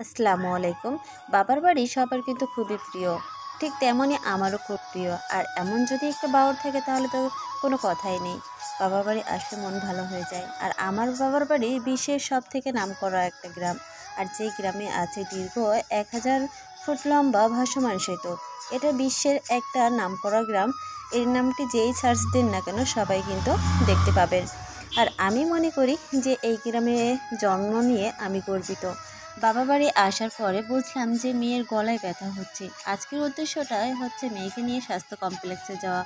আসসালামু আলাইকুম। বাবার বাড়ি সবার কিন্তু খুবই প্রিয়। ঠিক তেমনই আমারও খুব প্রিয়। আর এমন যদি একটা বাবার থাকে তাহলে তো কোনো কথাই নেই। বাবার বাড়ি আসলে মন ভালো হয়ে যায়। আর আমার বাবার বাড়ি বিশ্বের সব থেকে নাম করা একটা গ্রাম। আর যেই গ্রামে আছে দীর্ঘ এক হাজার ফুট লম্বা ভাসমান সেতু। এটা বিশ্বের একটা নাম করা গ্রাম। এর নামটি যেই সার্চ দিন না কেন সবাই কিন্তু দেখতে পাবেন। আর আমি মনে করি যে এই গ্রামে জন্ম নিয়ে আমি গর্বিত। বাবা বাড়ি আসার পরে বুঝলাম যে মেয়ের গলায় ব্যথা হচ্ছে। আজকের উদ্দেশ্যটাই হচ্ছে মেয়েকে নিয়ে স্বাস্থ্য কমপ্লেক্সে যাওয়া।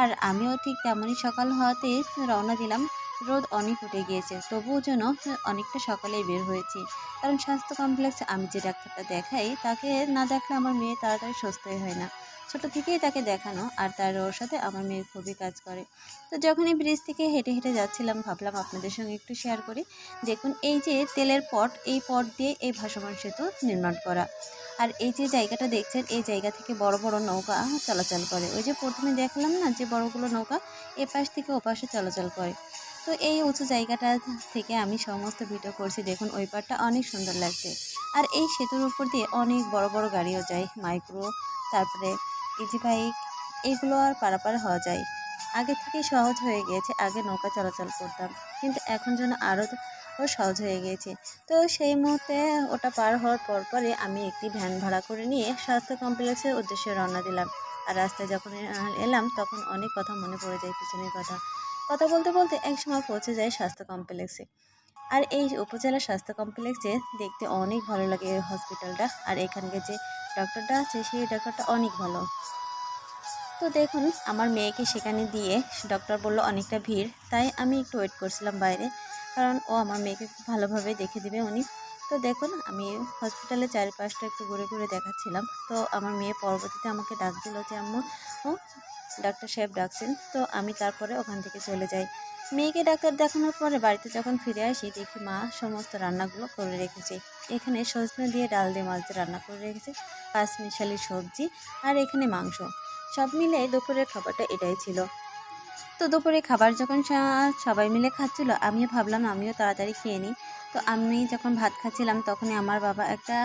আর আমিও ঠিক তেমনই সকাল হওয়াতে রওনা দিলাম। রোদ অনেক উঠে গিয়েছে, তবুও যেন অনেকটা সকালেই বের হয়েছি। কারণ স্বাস্থ্য কমপ্লেক্সে আমি যে ডাক্তারটা দেখাই, তাকে না দেখলে আমার মেয়ে তাড়াতাড়ি সুস্থই হয় না। ছোটো থেকেই তাকে দেখানো আর তার ওর সাথে আমার মেয়ের খুবই কাজ করে। তো যখনই ব্রিজ থেকে হেঁটে হেঁটে যাচ্ছিলাম, ভাবলাম আপনাদের সঙ্গে একটু শেয়ার করি। দেখুন, এই যে তেলের পট, এই পট দিয়ে এই ভাসমান সেতু নির্মাণ করা। আর এই যে জায়গাটা দেখছেন, এই জায়গা থেকে বড় বড় নৌকা চলাচল করে। ওই যে প্রথমে দেখলাম না যে বড়গুলো নৌকা, এ পাশ থেকে ও পাশে চলাচল করে। তো এই উঁচু জায়গাটা থেকে আমি সমস্ত ভিডিও করছি। দেখুন, ওই পারটা অনেক সুন্দর লাগছে। আর এই সেতুর উপর দিয়ে অনেক বড় বড় গাড়িও যায় মাইক্রো তারপরে ইজি বাইক এগুলো আর পারাপার হওয়া যায়। আগে থেকেই সহজ হয়ে গিয়েছে, আগে নৌকা চলাচল করতাম। কিন্তু এখন যেন আরও ও সহজ হয়ে গিয়েছে। তো সেই মুহূর্তে ওটা পার হওয়ার পর পরে আমি একটি ভ্যান ভাড়া করে নিয়ে স্বাস্থ্য কমপ্লেক্সের উদ্দেশ্যে রওনা দিলাম। আর রাস্তায় যখন এলাম, তখন অনেক কথা মনে পড়ে যায়, পিছনের কথা। কথা বলতে বলতে এক সময় পৌঁছে যায় স্বাস্থ্য কমপ্লেক্সে। আর এই উপজেলা স্বাস্থ্য কমপ্লেক্সে দেখতে অনেক ভালো লাগে এই হসপিটালটা। আর এখানকার যে ডক্টরটা আছে, সেই ডক্টরটা অনেক ভালো। তো দেখুন, আমার মেয়েকে সেখানে দিয়ে ডক্টর বলল অনেকটা ভিড়, তাই আমি একটু ওয়েট করছিলাম বাইরে। কারণ ও আমার মেয়েকে খুব ভালোভাবে দেখে দেবে উনি। তো দেখুন, আমি হসপিটালের চারিপাশটা একটু ঘুরে ঘুরে দেখাচ্ছিলাম। তো আমার মেয়ে পরবর্তীতে আমাকে ডাক দিল যে, আম্মু ডাক্তার সাহেব ডাকছেন। তো আমি তারপরে ওখান থেকে চলে যাই। মেয়েকে ডাক্তার দেখানোর পরে বাড়িতে যখন ফিরে আসি, দেখি মা সমস্ত রান্নাগুলো করে রেখেছে। এখানে সজনে দিয়ে ডাল দিয়ে মাছ দিয়ে রান্না করে রেখেছে পাঁচ মিশালি সবজি আর এখানে মাংস। সব মিলে দুপুরের খাবারটা এটাই ছিল। তো দুপুরে খাবার যখন সবাই মিলে খাচ্ছিল, আমিও ভাবলাম আমিও তাড়াতাড়ি খেয়ে নিই। তো আমি যখন ভাত খাচ্ছিলাম তখনই আমার বাবা একটা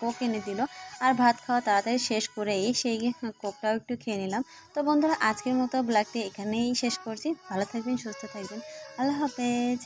কোক এনে দিল। আর ভাত খাওয়া তাড়াতাড়ি শেষ করেই সেই কোকটাও একটু খেয়ে নিলাম। তো বন্ধুরা, আজকের মতো ব্লগটি এখানেই শেষ করছি। ভালো থাকবেন, সুস্থ থাকবেন। আল্লাহ হাফেজ।